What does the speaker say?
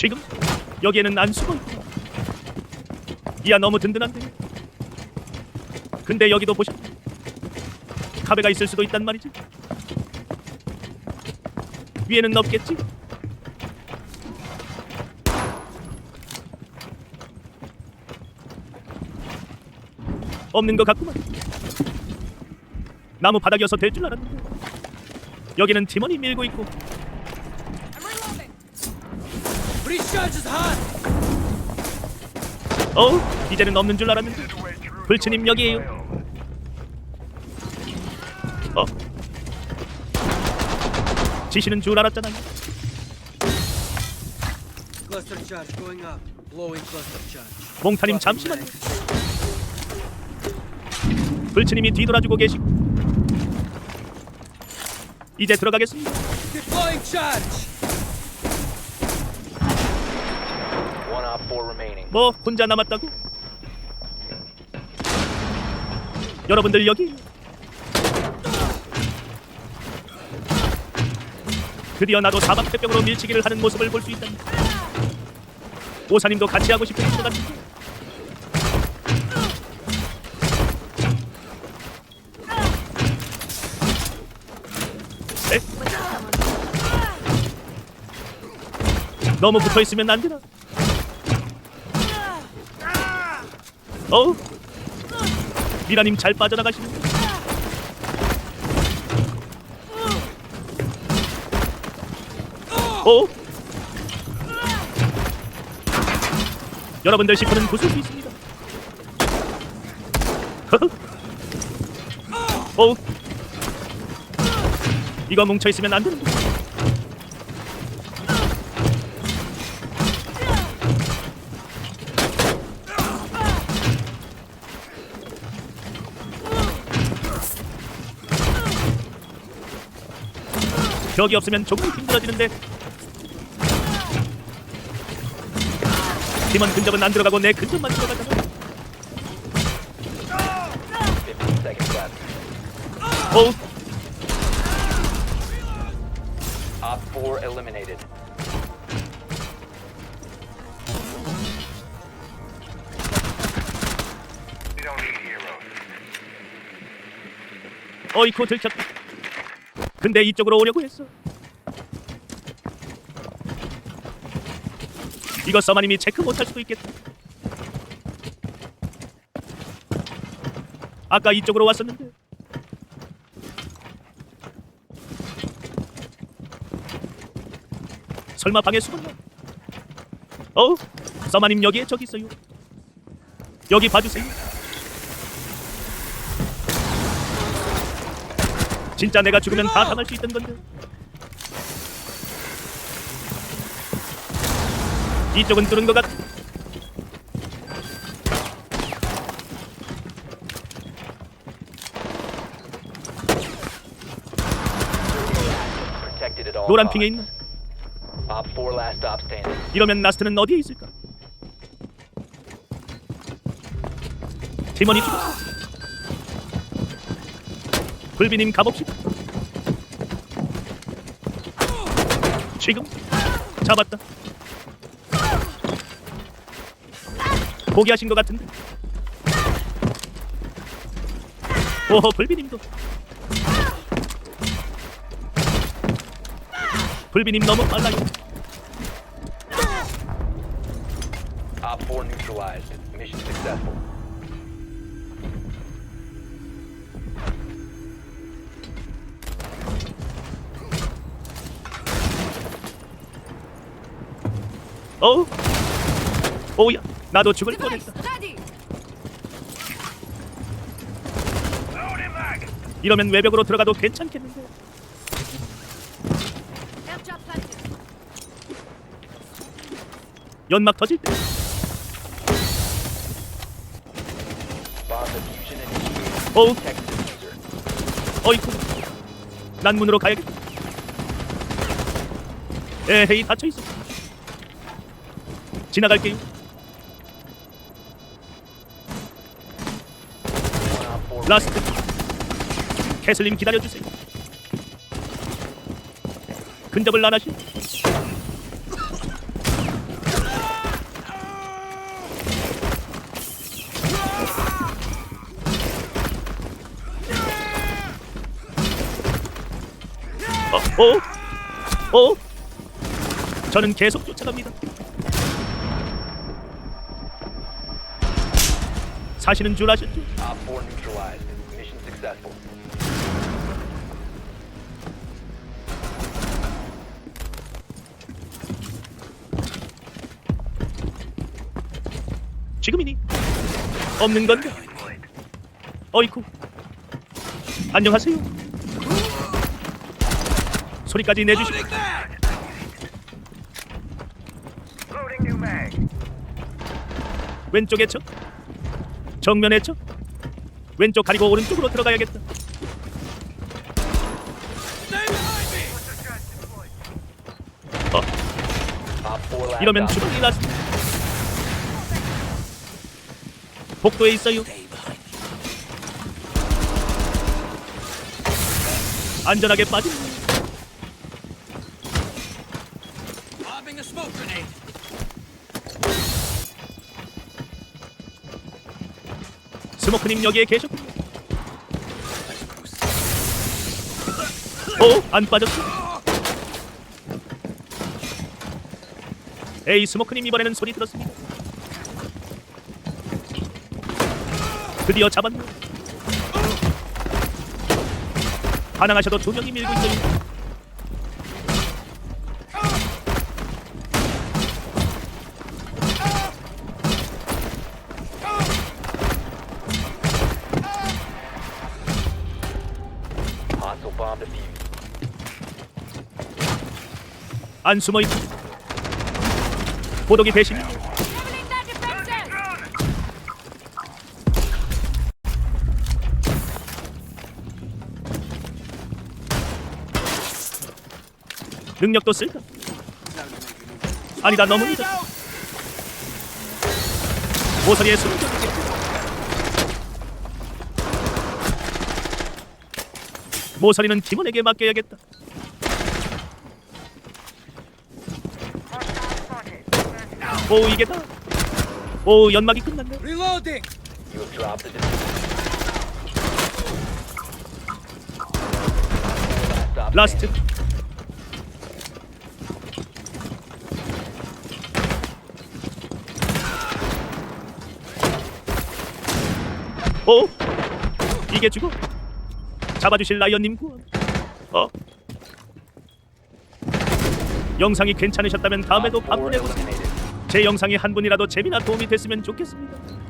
지금? 여기에는 안 숨어 있고. 이야 너무 든든한데. 근데 여기도 보셨 카베가 있을 수도 있단 말이지. 위에는 없겠지? 없는 것 같구만. 나무 바닥이어서 될 줄 알았는데. 여기는 팀원이 밀고 있고! 어우 이제는 없는 줄 알았는데. 불치님 여기에요. 어? 지시는 줄 알았잖아요. 몽타님 잠시만요. 불치님이 뒤돌아주고 계시고. 이제 들어가겠습니다 뭐 혼자 남았다고? 여러분들 여기 드디어 나도 사막태병으로 밀치기를 하는 모습을 볼 수 있다니 오사님도 같이 하고 싶은 것 같은데 네? 너무 붙어있으면 안 되나? 어우 미라님 잘 빠져나가시는데? 어? 여러분들 시프는 부술 수 있습니다. 어우 이거 뭉쳐 있으면 안 되는데 벽이 없으면 조금 힘들어지는데 팀원 근접은 안 들어가고 내 근접만 들어가잖아 15 seconds left. 어우 Op four eliminated. 어이쿠 들켰다 근데 이쪽으로 오려고 했어. 이거 써마님이 체크 못할 수도 있겠다. 아까 이쪽으로 왔었는데. 설마 방에 숨었나? 어우 써마님 여기에 저기 있어요. 여기 봐주세요 진짜 내가 죽으면 다 당할 수 있던 건데. 이쪽은 뚫은 것 같. 노란. 핑에 standing. 이러면 라스트는 어디에 있을까? 팀원이 죽었어. 불비님 가봅시다. 지금 잡았다. 포기하신 것 같은데. 오호 불비님도. 불비님 너무 빨라요. Op four neutralized. Mission successful. 어우 오야 나도 죽을 뻔했다 이러면 외벽으로 들어가도 괜찮겠는데. 연막 터질 때. 어우. 어이쿠 난 문으로 가야겠다 에헤이 닫혀있어 지나갈게요. 라스트. 캐슬님 기다려주세요. 근접을 안 하시. 어, 어, 어. 저는 계속 쫓아갑니다. 사시는 줄 아셨죠? Op 4 neutralized. Mission successful. 지금이니? 없는 건가? 어이쿠. 안녕하세요. 소리까지 내주시고. 왼쪽에 적. 정면에 적. 왼쪽 가리고 오른쪽으로 들어가야겠다. 어, Op 4 last 이러면. 주먹이 났습니다. 복도에 있어요. 안전하게 빠진. 스모크님 여기에 계셨군요. 어? 안 빠졌어? 에이 스모크님 이번에는 소리 들었습니다. 드디어 잡았네. 반항하셔도 두 명이 밀고 있어요. 안 숨어 있고. 보독이 defenses! 능력도 쓸까? 아니다 너무 늦었다. 모서리에 숨겨. 모서리는 팀원에게 맡겨야겠다. 오 이게 다. 오 연막이 끝났네. Reloading. You have dropped the diffuser. Last op 라스트. 오 이게 죽어. 잡아주실 라이언님 구원. 어. 영상이 괜찮으셨다면 다음에도 Op 4 방문해 보세요. 제 영상이 한 분이라도 재미나 도움이 됐으면 좋겠습니다.